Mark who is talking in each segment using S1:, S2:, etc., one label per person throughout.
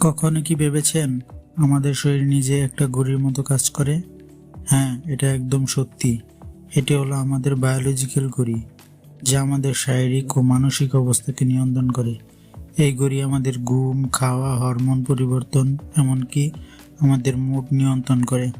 S1: কখনো কি ভেবেছেন আমাদের শরীর নিজে একটা ঘড়ির মতো কাজ করে? হ্যাঁ এটা একদম সত্যি। এটি হলো আমাদের বায়োলজিক্যাল ঘড়ি, যা আমাদের শারীরিক ও মানসিক অবস্থাকে নিয়ন্ত্রণ করে। এই ঘড়ি আমাদের ঘুম, খাওয়া, হরমোন পরিবর্তন, এমনকি আমাদের মুড নিয়ন্ত্রণ করে।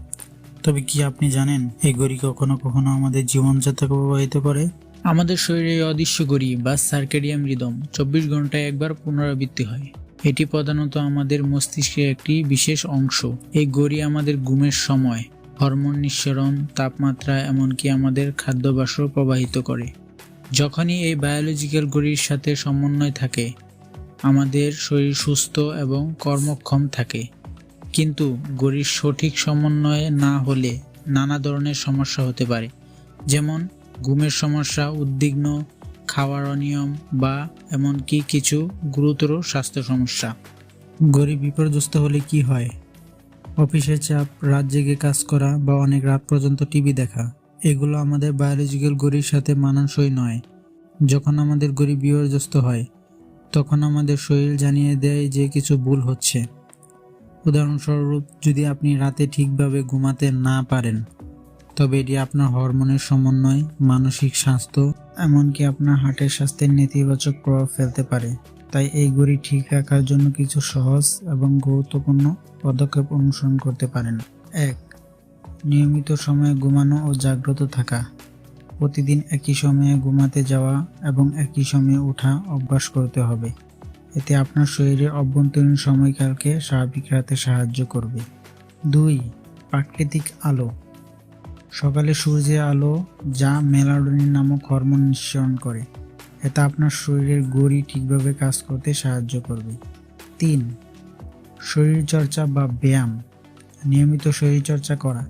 S1: তবে কি আপনি জানেন, এই ঘড়ি কখনো কখনো আমাদের জীবনযাত্রাকে প্রভাবিত করে?
S2: আমাদের শরীরে অদৃশ্য গড়ি বা সার্কেডিয়াম রিদম চব্বিশ ঘন্টায় একবার পুনরাবৃত্তি হয়। এটি প্রধানত আমাদের মস্তিষ্কের একটি বিশেষ অংশ। এই গড়ি আমাদের ঘুমের সময়, হরমোন নিঃসরণ, তাপমাত্রা, এমনকি আমাদের খাদ্যাভ্যাসও প্রবাহিত করে। যখনই এই বায়োলজিক্যাল গড়ির সাথে সমন্বয় থাকে, আমাদের শরীর সুস্থ এবং কর্মক্ষম থাকে। কিন্তু গড়ির সঠিক সমন্বয় না হলে নানা ধরনের সমস্যা হতে পারে। যেমন, ঘুমের সমস্যা, উদ্বিগ্ন খাওয়ার অনিয়ম বা এমনকি কিছু গুরুতর স্বাস্থ্য সমস্যা।
S1: গরিব বিপর্যস্ত হলে কি হয়? অফিসের চাপ, রাত জেগে কাজ করা বা অনেক রাত পর্যন্ত টিভি দেখা, এগুলো আমাদের বায়োলজিক্যাল গরির সাথে মানানসই নয়। যখন আমাদের গরিব বিপর্যস্ত হয়, তখন আমাদের শরীর জানিয়ে দেয় যে কিছু ভুল হচ্ছে। উদাহরণস্বরূপ, যদি আপনি রাতে ঠিকভাবে ঘুমাতে না পারেন তবে এটি আপনার হরমোনের সমন্বয়, মানসিক স্বাস্থ্য, এমনকি আপনার হার্টের স্বাস্থ্যের নেতিবাচক প্রভাব ফেলতে পারে। তাই এই ঘড়ি ঠিক রাখার জন্য কিছু সহজ এবং গুরুত্বপূর্ণ পদক্ষেপ অনুসরণ করতে পারেন। এক, নিয়মিত সময়ে ঘুমানো ও জাগ্রত থাকা। প্রতিদিন একই সময়ে ঘুমাতে যাওয়া এবং একই সময়ে ওঠা অভ্যাস করতে হবে। এতে আপনার শরীরের অভ্যন্তরীণ সময়কালকে স্বাভাবিক রাখতে সাহায্য করবে। দুই, প্রাকৃতিক আলো। সকালে সূর্যের আলো যা মেলাডোনিন নামক হরমোন নিঃসরণ করে, এটা আপনার শরীরের গড়ি ঠিকভাবে কাজ করতে সাহায্য করবে। তিন, শরীরচর্চা বা ব্যায়াম, নিয়মিত শরীরচর্চা করা,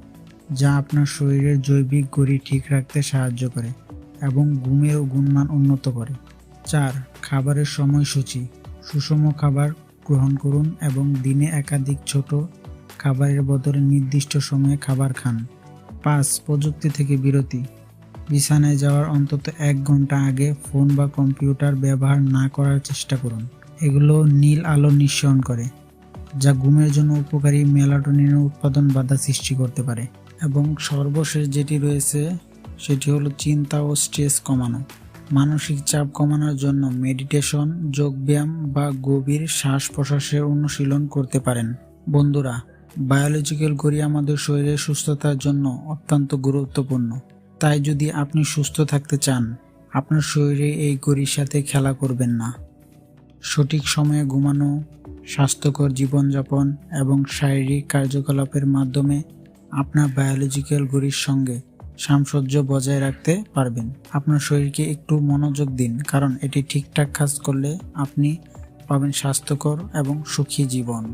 S1: যা আপনার শরীরের জৈবিক গড়ি ঠিক রাখতে সাহায্য করে এবং ঘুমের গুণমান উন্নত করে। চার, খাবারের সময়সূচি, সুষম খাবার গ্রহণ করুন এবং দিনে একাধিক ছোট খাবারের বদলে নির্দিষ্ট সময়ে খাবার খান। পাঁচ প্রযুক্তি থেকে বিরতি। বিছানায় যাওয়ার অন্তত এক ঘণ্টা আগে ফোন বা কম্পিউটার ব্যবহার না করার চেষ্টা করুন। এগুলো নীল আলো নিঃসরণ করে, যা ঘুমের জন্য উপকারী মেলাটোনিনের উৎপাদন বাধা সৃষ্টি করতে পারে। এবং সর্বশেষ যেটি রয়েছে, সেটি হলো চিন্তা ও স্ট্রেস কমানো। মানসিক চাপ কমানোর জন্য মেডিটেশন, যোগব্যায়াম বা গভীর শ্বাস প্রশ্বাসের অনুশীলন করতে পারেন। বন্ধুরা বায়োলজিক্যাল ঘড়ি আমাদের শরীরের সুস্থতার জন্য অত্যন্ত গুরুত্বপূর্ণ। তাই যদি আপনি সুস্থ থাকতে চান, আপনার শরীরে এই ঘড়ির সাথে খেলা করবেন না। সঠিক সময়ে ঘুমানো, স্বাস্থ্যকর জীবনযাপন এবং শারীরিক কার্যকলাপের মাধ্যমে আপনার বায়োলজিক্যাল ঘড়ির সঙ্গে সামঞ্জস্য বজায় রাখতে পারবেন। আপনার শরীরকে একটু মনোযোগ দিন, কারণ এটি ঠিকঠাক কাজ করলে আপনি পাবেন স্বাস্থ্যকর এবং সুখী জীবন।